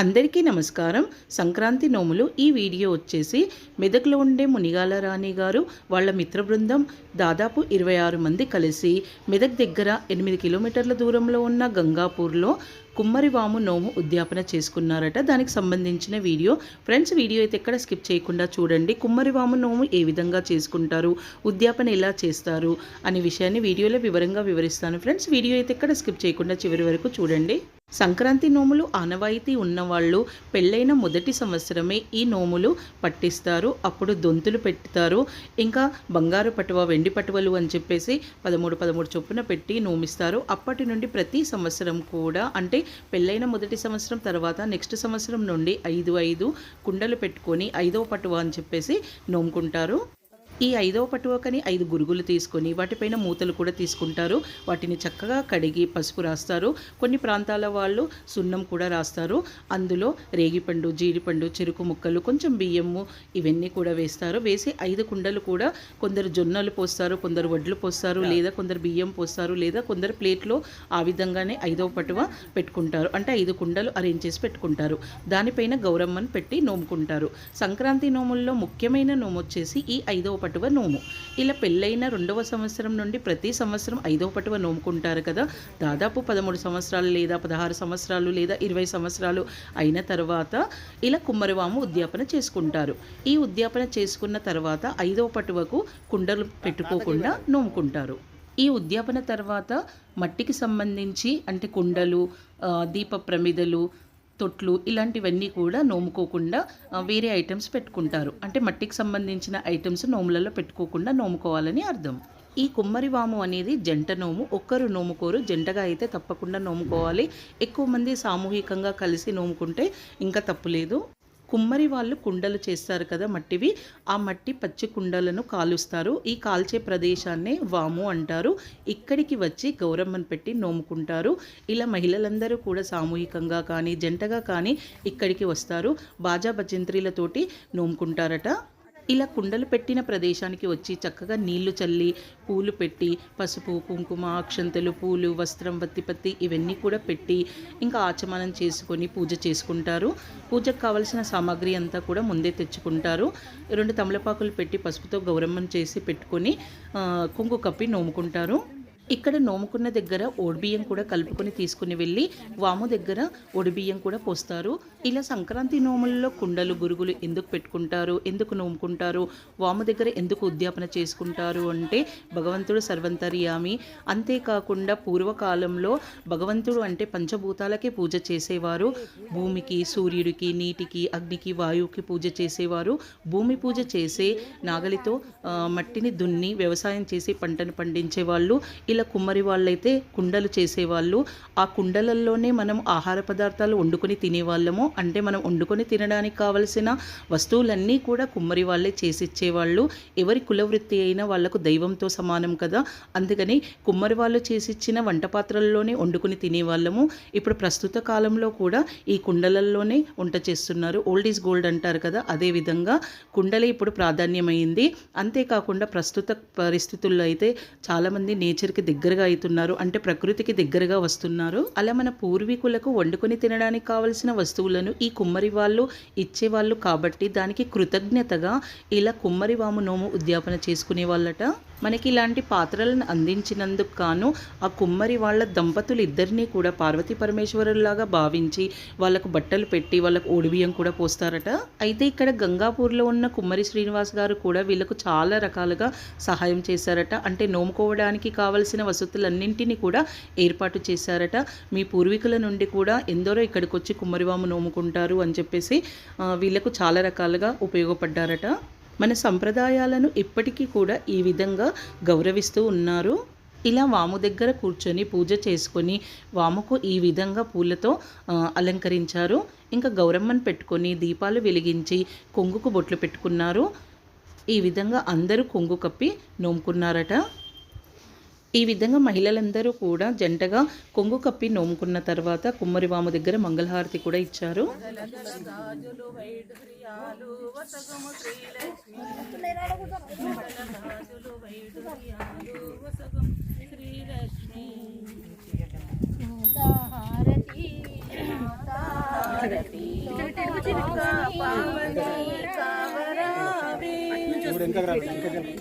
అందరికీ నమస్కారం. సంక్రాంతి నోములు ఈ వీడియో వచ్చేసి మెదక్లో ఉండే మునిగాల రాణి గారు వాళ్ళ మిత్ర బృందం దాదాపు ఇరవై ఆరు మంది కలిసి మెదక్ దగ్గర ఎనిమిది కిలోమీటర్ల దూరంలో ఉన్న గంగాపూర్లో కుమ్మరివాము నోము ఉద్యాపన చేసుకున్నారట. దానికి సంబంధించిన వీడియో ఫ్రెండ్స్ వీడియో అయితే ఎక్కడ స్కిప్ చేయకుండా చూడండి. కుమ్మరివాము నోము ఏ విధంగా చేసుకుంటారు ఉద్యాపన ఎలా చేస్తారు అనే విషయాన్ని వీడియోలో వివరంగా వివరిస్తాను. ఫ్రెండ్స్ వీడియో అయితే ఎక్కడ స్కిప్ చేయకుండా చివరి వరకు చూడండి. సంక్రాంతి నోములు ఆనవాయితీ ఉన్నవాళ్ళు పెళ్ళైన మొదటి సంవత్సరమే ఈ నోములు పట్టిస్తారు. అప్పుడు దొంతులు పెడతారు ఇంకా బంగారు పటువ వెండి పటువలు అని చెప్పేసి పదమూడు పదమూడు చొప్పున పెట్టి నోమిస్తారు. అప్పటి నుండి ప్రతి సంవత్సరం కూడా అంటే పెళ్ళైన మొదటి సంవత్సరం తర్వాత నెక్స్ట్ సంవత్సరం నుండి ఐదు ఐదు కుండలు పెట్టుకొని ఐదవ పటువ అని చెప్పేసి నోముకుంటారు. ఈ ఐదవ పటువకని ఐదు గురుగులు తీసుకొని వాటిపైన మూతలు కూడా తీసుకుంటారు. వాటిని చక్కగా కడిగి పసుపు రాస్తారు. కొన్ని ప్రాంతాల వాళ్ళు సున్నం కూడా రాస్తారు. అందులో రేగిపండు జీడిపండు చెరుకు ముక్కలు కొంచెం బియ్యము ఇవన్నీ కూడా వేస్తారు. వేసి ఐదు కుండలు కూడా కొందరు జొన్నలు పోస్తారు కొందరు వడ్లు పోస్తారు లేదా కొందరు బియ్యం పోస్తారు లేదా కొందరు ప్లేట్లో ఆ విధంగానే ఐదవ పటువ పెట్టుకుంటారు. అంటే ఐదు కుండలు అరేంజ్ చేసి పెట్టుకుంటారు. దానిపైన గౌరమ్మను పెట్టి నోముకుంటారు. సంక్రాంతి నోముల్లో ముఖ్యమైన నోము వచ్చేసి ఈ ఐదవ పటువ నోము. ఇలా పెళ్ళైన రెండవ సంవత్సరం నుండి ప్రతి సంవత్సరం ఐదవ పటువ నోముకుంటారు కదా. దాదాపు పదమూడు సంవత్సరాలు లేదా పదహారు సంవత్సరాలు లేదా ఇరవై సంవత్సరాలు అయిన తర్వాత ఇలా కుమ్మరివాము ఉద్యాపన చేసుకుంటారు. ఈ ఉద్యాపన చేసుకున్న తర్వాత ఐదవ పటువకు కుండలు పెట్టుకోకుండా నోముకుంటారు. ఈ ఉద్యాపన తర్వాత మట్టికి సంబంధించి అంటే కుండలు దీప ప్రమిదలు తొట్లు ఇలాంటివన్నీ కూడా నోముకోకుండా వేరే ఐటమ్స్ పెట్టుకుంటారు. అంటే మట్టికి సంబంధించిన ఐటమ్స్ నోములలో పెట్టుకోకుండా నోముకోవాలని అర్థం. ఈ కుమ్మరివాము అనేది జంట నోము. ఒక్కరు నోముకోరు జంటగా అయితే తప్పకుండా నోముకోవాలి. ఎక్కువ మంది సామూహికంగా కలిసి నోముకుంటే ఇంకా తప్పులేదు కుమ్మరి వాళ్ళు కుండలు చేస్తారు కదా మట్టివి. ఆ మట్టి పచ్చి కుండలను కాలుస్తారు. ఈ కాల్చే ప్రదేశాన్నే వాము అంటారు. ఇక్కడికి వచ్చి గౌరమ్మను పెట్టి నోముకుంటారు. ఇలా మహిళలందరూ కూడా సామూహికంగా కానీ జంటగా కానీ ఇక్కడికి వస్తారు. బాజా భజంత్రీలతోటి నోముకుంటారట. ఇలా కుండలు పెట్టిన ప్రదేశానికి వచ్చి చక్కగా నీళ్ళు చల్లి పూలు పెట్టి పసుపు కుంకుమ అక్షంతలు పూలు వస్త్రం వత్తిపత్తి ఇవన్నీ కూడా పెట్టి ఇంకా ఆచమనం చేసుకొని పూజ చేసుకుంటారు. పూజకు కావలసిన సామాగ్రి అంతా కూడా ముందే తెచ్చుకుంటారు. రెండు తమలపాకులు పెట్టి పసుపుతో గౌరమ్మం చేసి పెట్టుకొని కుంకు కప్పి నోముకుంటారు. ఇక్కడ నోముకున్న దగ్గర ఓడిబియ్యం కూడా కలుపుకొని తీసుకుని వెళ్ళి వాము దగ్గర ఒడిబియ్యం కూడా పోస్తారు. ఇలా సంక్రాంతి నోములలో కుండలు గురుగులు ఎందుకు పెట్టుకుంటారు? ఎందుకు నోముకుంటారు? వాము దగ్గర ఎందుకు ఉద్యాపన చేసుకుంటారు అంటే భగవంతుడు సర్వంతర్యామి. అంతేకాకుండా పూర్వకాలంలో భగవంతుడు అంటే పంచభూతాలకే పూజ చేసేవారు. భూమికి సూర్యుడికి నీటికి అగ్నికి వాయువుకి పూజ చేసేవారు. భూమి పూజ చేసే నాగలితో మట్టిని దున్ని వ్యవసాయం చేసి పంటను పండించే వాళ్ళు ఇలా కుమ్మరి వాళ్ళైతే కుండలు చేసేవాళ్ళు. ఆ కుండలల్లోనే మనం ఆహార పదార్థాలు వండుకొని తినేవాళ్ళము. అంటే మనం వండుకొని తినడానికి కావలసిన వస్తువులన్నీ కూడా కుమ్మరి వాళ్ళే చేసిచ్చేవాళ్ళు. ఎవరి కులవృత్తి అయినా వాళ్ళకు దైవంతో సమానం కదా. అందుకని కుమ్మరి వాళ్ళు చేసిచ్చిన వంట పాత్రల్లోనే వండుకొని తినేవాళ్ళము. ఇప్పుడు ప్రస్తుత కాలంలో కూడా ఈ కుండలల్లోనే వంట చేస్తున్నారు. ఓల్డ్ ఈజ్ గోల్డ్ అంటారు కదా అదే విధంగా కుండలే ఇప్పుడు ప్రాధాన్యమైంది. అంతేకాకుండా ప్రస్తుత పరిస్థితుల్లో అయితే చాలామంది నేచర్కి దగ్గరగా అవుతున్నారు. అంటే ప్రకృతికి దగ్గరగా వస్తున్నారు. అలా మన పూర్వీకులకు వండుకొని తినడానికి కావలసిన వస్తువులను ఈ కుమ్మరి వాళ్ళు ఇచ్చేవాళ్ళు కాబట్టి దానికి కృతజ్ఞతగా ఇలా కుమ్మరి వాము నోము ఉద్యాపన చేసుకునే వాళ్ళట మనకి ఇలాంటి పాత్రలను అందించినందుకు గాను ఆ కుమ్మరి వాళ్ళ దంపతులు ఇద్దరినీ కూడా పార్వతీ పరమేశ్వరులాగా భావించి వాళ్ళకు బట్టలు పెట్టి వాళ్ళకు ఓడిబియ్యం కూడా పోస్తారట. అయితే ఇక్కడ గంగాపూర్లో ఉన్న కుమ్మరి శ్రీనివాస్ గారు కూడా వీళ్ళకు చాలా రకాలుగా సహాయం చేశారట. అంటే నోముకోవడానికి కావలసిన వసతులన్నింటినీ కూడా ఏర్పాటు చేశారట. మీ పూర్వీకుల నుండి కూడా ఎందరో ఇక్కడికి వచ్చి కుమ్మరివాము నోముకుంటారు అని చెప్పేసి వీళ్ళకు చాలా రకాలుగా ఉపయోగపడ్డారట. మన సంప్రదాయాలను ఇప్పటికీ కూడా ఈ విధంగా గౌరవిస్తూ ఉన్నారు. ఇలా వాము దగ్గర కూర్చొని పూజ చేసుకొని వాముకు ఈ విధంగా పూలతో అలంకరించారు. ఇంకా గౌరమ్మను పెట్టుకొని దీపాలు వెలిగించి కొంగుకు బొట్లు పెట్టుకున్నారు. ఈ విధంగా అందరూ కొంగు కప్పి నోముకున్నారట. ఈ విధంగా మహిళలందరూ కూడా జంటగా కొంగు కప్పి నోముకున్న తర్వాత కుమ్మరివాము దగ్గర మంగళహారతి కూడా ఇచ్చారు శ్రీలక్ష్మి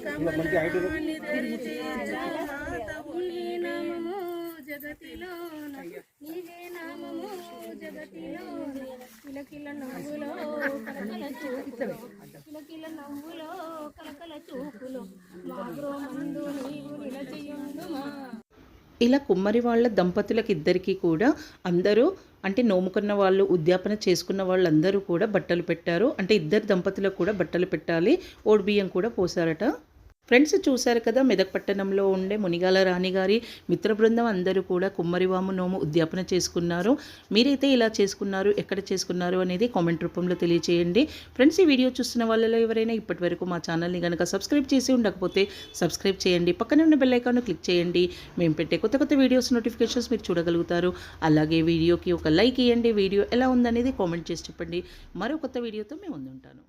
కమలాని ధరిచే జగన్నాథవు నీవే. జగతిలోన నీవే నామము జగతిలోన కిలకిల నవ్వులో కలకల చూపులో కిలకిల నవ్వులో కలకల చూపులో మా గృహమందు నీవు నిలచియుండుమా ఇలా కుమ్మరి వాళ్ళ దంపతులకు ఇద్దరికీ కూడా అందరూ అంటే నోముకున్న వాళ్ళు ఉద్యాపన చేసుకున్న వాళ్ళందరూ కూడా బట్టలు పెట్టారు. అంటే ఇద్దరు దంపతులకు కూడా బట్టలు పెట్టాలి. ఓడిబియ్యం కూడా పోసారట. ఫ్రెండ్స్ చూశారు కదా మెదక్ పట్టణంలో ఉండే మునిగాల రాణి గారి మిత్ర బృందం అందరూ కూడా కుమ్మరివాము నోము ఉద్యాపన చేసుకున్నారు. మీరైతే ఇలా చేసుకున్నారు ఎక్కడ చేసుకున్నారు అనేది కామెంట్ రూపంలో తెలియజేయండి ఫ్రెండ్స్ ఈ వీడియో చూస్తున్న వాళ్ళలో ఎవరైనా ఇప్పటి వరకు మా ఛానల్ని కనుక సబ్స్క్రైబ్ చేసి ఉండకపోతే సబ్స్క్రైబ్ చేయండి. పక్కనే ఉన్న బెల్ ఐకాన్ను క్లిక్ చేయండి. మేము పెట్టే కొత్త కొత్త వీడియోస్ నోటిఫికేషన్స్ మీరు చూడగలుగుతారు. అలాగే వీడియోకి ఒక లైక్ ఇవ్వండి వీడియో ఎలా ఉందనేది కామెంట్ చేసి చెప్పండి. మరో కొత్త వీడియోతో మేము ముందుంటాను